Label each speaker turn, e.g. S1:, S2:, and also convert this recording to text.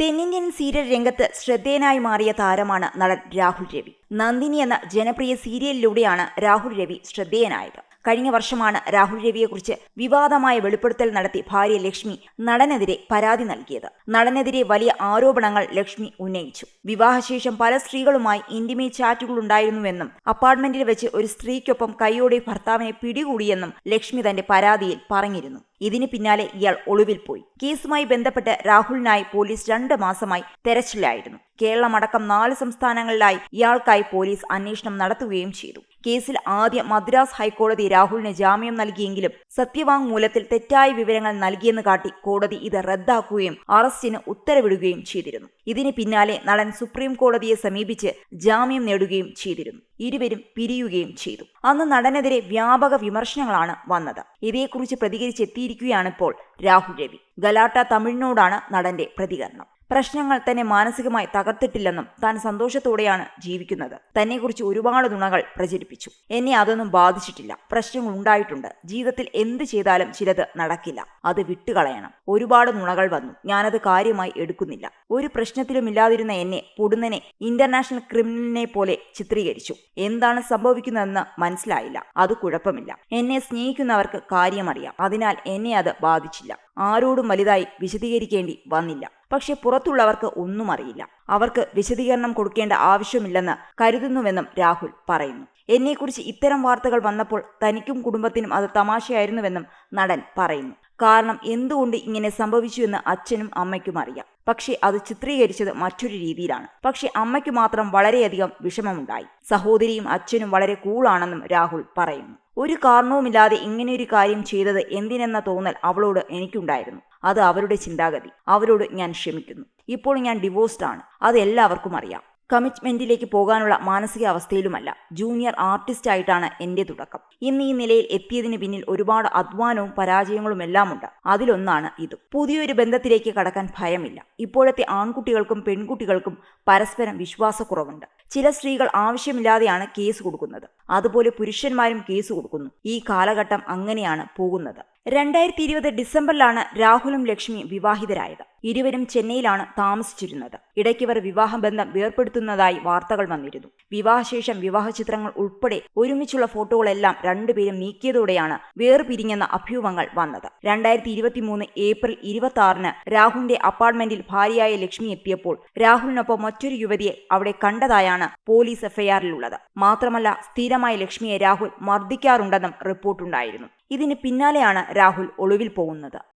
S1: തെന്നിന്ത്യൻ സീരിയൽ രംഗത്ത് ശ്രദ്ധേയനായി മാറിയ താരമാണ് നടൻ രാഹുൽ രവി. നന്ദിനി എന്ന ജനപ്രിയ സീരിയലിലൂടെയാണ് രാഹുൽ രവി ശ്രദ്ധേയനായത്. കഴിഞ്ഞ വർഷമാണ് രാഹുൽ രവിയെക്കുറിച്ച് വിവാദമായ വെളിപ്പെടുത്തൽ നടത്തി ഭാര്യ ലക്ഷ്മി നടനെതിരെ പരാതി നൽകിയത്. നടനെതിരെ വലിയ ആരോപണങ്ങൾ ലക്ഷ്മി ഉന്നയിച്ചു. വിവാഹശേഷം പല സ്ത്രീകളുമായി ഇന്റിമേറ്റ് ചാറ്റുകൾ ഉണ്ടായിരുന്നുവെന്നും അപ്പാർട്ട്മെന്റിൽ വെച്ച് ഒരു സ്ത്രീക്കൊപ്പം കൈയോടെ ഭർത്താവിനെ പിടികൂടിയെന്നും ലക്ഷ്മി തന്റെ പരാതിയിൽ പറഞ്ഞിരുന്നു. ഇതിന് പിന്നാലെ ഇയാൾ ഒളിവിൽ പോയി. കേസുമായി ബന്ധപ്പെട്ട് രാഹുലിനായി പോലീസ് രണ്ട് മാസമായി തെരച്ചിലായിരുന്നു. കേരളമടക്കം നാല് സംസ്ഥാനങ്ങളിലായി ഇയാൾക്കായി പോലീസ് അന്വേഷണം നടത്തുകയും ചെയ്തു. കേസിൽ ആദ്യം മദ്രാസ് ഹൈക്കോടതി രാഹുലിന് ജാമ്യം നൽകിയെങ്കിലും സത്യവാങ്മൂലത്തിൽ തെറ്റായ വിവരങ്ങൾ നൽകിയെന്ന് കാട്ടി കോടതി ഇത് റദ്ദാക്കുകയും അറസ്റ്റിന് ഉത്തരവിടുകയും ചെയ്തിരുന്നു. ഇതിന് പിന്നാലെ നടൻ സുപ്രീം കോടതിയെ സമീപിച്ച് ജാമ്യം നേടുകയും ചെയ്തിരുന്നു. ഇരുവരും പിരിയുകയും ചെയ്തു. അന്ന് നടനെതിരെ വ്യാപക വിമർശനങ്ങളാണ് വന്നത്. ഇതേക്കുറിച്ച് പ്രതികരിച്ചെത്തിയിരിക്കുകയാണിപ്പോൾ രാഹുൽ രവി. ഗലാട്ട തമിഴിനോടാണ് നടന്റെ പ്രതികരണം. പ്രശ്നങ്ങൾ തന്നെ മാനസികമായി തകർത്തിട്ടില്ലെന്നും താൻ സന്തോഷത്തോടെയാണ് ജീവിക്കുന്നത്. തന്നെക്കുറിച്ച് ഒരുപാട് നുണകൾ പ്രചരിപ്പിച്ചു. എന്നെ അതൊന്നും ബാധിച്ചിട്ടില്ല. പ്രശ്നങ്ങൾ ഉണ്ടായിട്ടുണ്ട്. ജീവിതത്തിൽ എന്ത് ചെയ്താലും ചിലത് നടക്കില്ല. അത് വിട്ടുകളയണം. ഒരുപാട് നുണകൾ വന്നു. ഞാനത് കാര്യമായി എടുക്കുന്നില്ല. ഒരു പ്രശ്നത്തിലുമില്ലാതിരുന്ന എന്നെ പൊടുന്നനെ ഇന്റർനാഷണൽ ക്രിമിനലിനെ പോലെ ചിത്രീകരിച്ചു. എന്താണ് സംഭവിക്കുന്നതെന്ന് മനസ്സിലായില്ല. അത് കുഴപ്പമില്ല. എന്നെ സ്നേഹിക്കുന്നവർക്ക് കാര്യമറിയാം. അതിനാൽ എന്നെ അത് ബാധിച്ചില്ല. ആരോടും വലുതായി വിശദീകരിക്കേണ്ടി വന്നില്ല. പക്ഷെ പുറത്തുള്ളവർക്ക് ഒന്നും അറിയില്ല. അവർക്ക് വിശദീകരണം കൊടുക്കേണ്ട ആവശ്യമില്ലെന്ന് കരുതുന്നുവെന്നും രാഹുൽ പറയുന്നു. എന്നെക്കുറിച്ച് ഇത്തരം വാർത്തകൾ വന്നപ്പോൾ തനിക്കും കുടുംബത്തിനും അത് തമാശയായിരുന്നുവെന്നും നടൻ പറയുന്നു. കാരണം എന്തുകൊണ്ട് ഇങ്ങനെ സംഭവിച്ചുവെന്ന് അച്ഛനും അമ്മയ്ക്കും അറിയാം. പക്ഷേ അത് ചിത്രീകരിച്ചത് മറ്റൊരു രീതിയിലാണ്. പക്ഷെ അമ്മയ്ക്ക് മാത്രം വളരെയധികം വിഷമമുണ്ടായി. സഹോദരിയും അച്ഛനും വളരെ കൂളാണെന്നും രാഹുൽ പറയുന്നു. ഒരു കാരണവുമില്ലാതെ ഇങ്ങനെയൊരു കാര്യം ചെയ്തത് എന്തിനെന്ന തോന്നൽ അവളോട് എനിക്കുണ്ടായിരുന്നു. അത് അവരുടെ ചിന്താഗതി. അവരോട് ഞാൻ ക്ഷമിക്കുന്നു. ഇപ്പോൾ ഞാൻ ഡിവോഴ്സ്ഡ് ആണ്. അത് എല്ലാവർക്കും അറിയാം. കമ്മിറ്റ്മെന്റിലേക്ക് പോകാനുള്ള മാനസികാവസ്ഥയിലുമല്ല. ജൂനിയർ ആർട്ടിസ്റ്റ് ആയിട്ടാണ് എന്റെ തുടക്കം. ഇന്ന് ഈ നിലയിൽ എത്തിയതിന് പിന്നിൽ ഒരുപാട് അധ്വാനവും പരാജയങ്ങളും എല്ലാമുണ്ട്. അതിലൊന്നാണ് ഇത്. പുതിയൊരു ബന്ധത്തിലേക്ക് കടക്കാൻ ഭയമില്ല. ഇപ്പോഴത്തെ ആൺകുട്ടികൾക്കും പെൺകുട്ടികൾക്കും പരസ്പരം വിശ്വാസക്കുറവുണ്ട്. ചില സ്ത്രീകൾ ആവശ്യമില്ലാതെയാണ് കേസ് കൊടുക്കുന്നത്. അതുപോലെ പുരുഷന്മാരും കേസ് കൊടുക്കുന്നു. ഈ കാലഘട്ടം അങ്ങനെയാണ് പോകുന്നത്. രണ്ടായിരത്തി ഇരുപത് ഡിസംബറിലാണ് രാഹുലും ലക്ഷ്മിയും വിവാഹിതരായത്. ഇരുവരും ചെന്നൈയിലാണ് താമസിച്ചിരുന്നത്. ഇടയ്ക്കിവർ വിവാഹബന്ധം വേർപ്പെടുത്തുന്നതായി വാർത്തകൾ വന്നിരുന്നു. വിവാഹശേഷം വിവാഹ ചിത്രങ്ങൾ ഉൾപ്പെടെ ഒരുമിച്ചുള്ള ഫോട്ടോകളെല്ലാം രണ്ടുപേരും നീക്കിയതോടെയാണ് വേർപിരിഞ്ഞെന്ന അഭ്യൂഹങ്ങൾ വന്നത്. രണ്ടായിരത്തി ഇരുപത്തി മൂന്ന് ഏപ്രിൽ ഇരുപത്തി ആറിന് രാഹുലിന്റെ അപ്പാർട്ട്മെന്റിൽ ഭാര്യയായ ലക്ഷ്മി എത്തിയപ്പോൾ രാഹുലിനൊപ്പം മറ്റൊരു യുവതിയെ അവിടെ കണ്ടതായാണ് പോലീസ് എഫ്ഐആറിലുള്ളത്. മാത്രമല്ല സ്ഥിരമായി ലക്ഷ്മിയെ രാഹുൽ മർദ്ദിക്കാറുണ്ടെന്നും റിപ്പോർട്ടുണ്ടായിരുന്നു. ഇതിന് പിന്നാലെയാണ് രാഹുൽ ഒളിവിൽ പോകുന്നത്.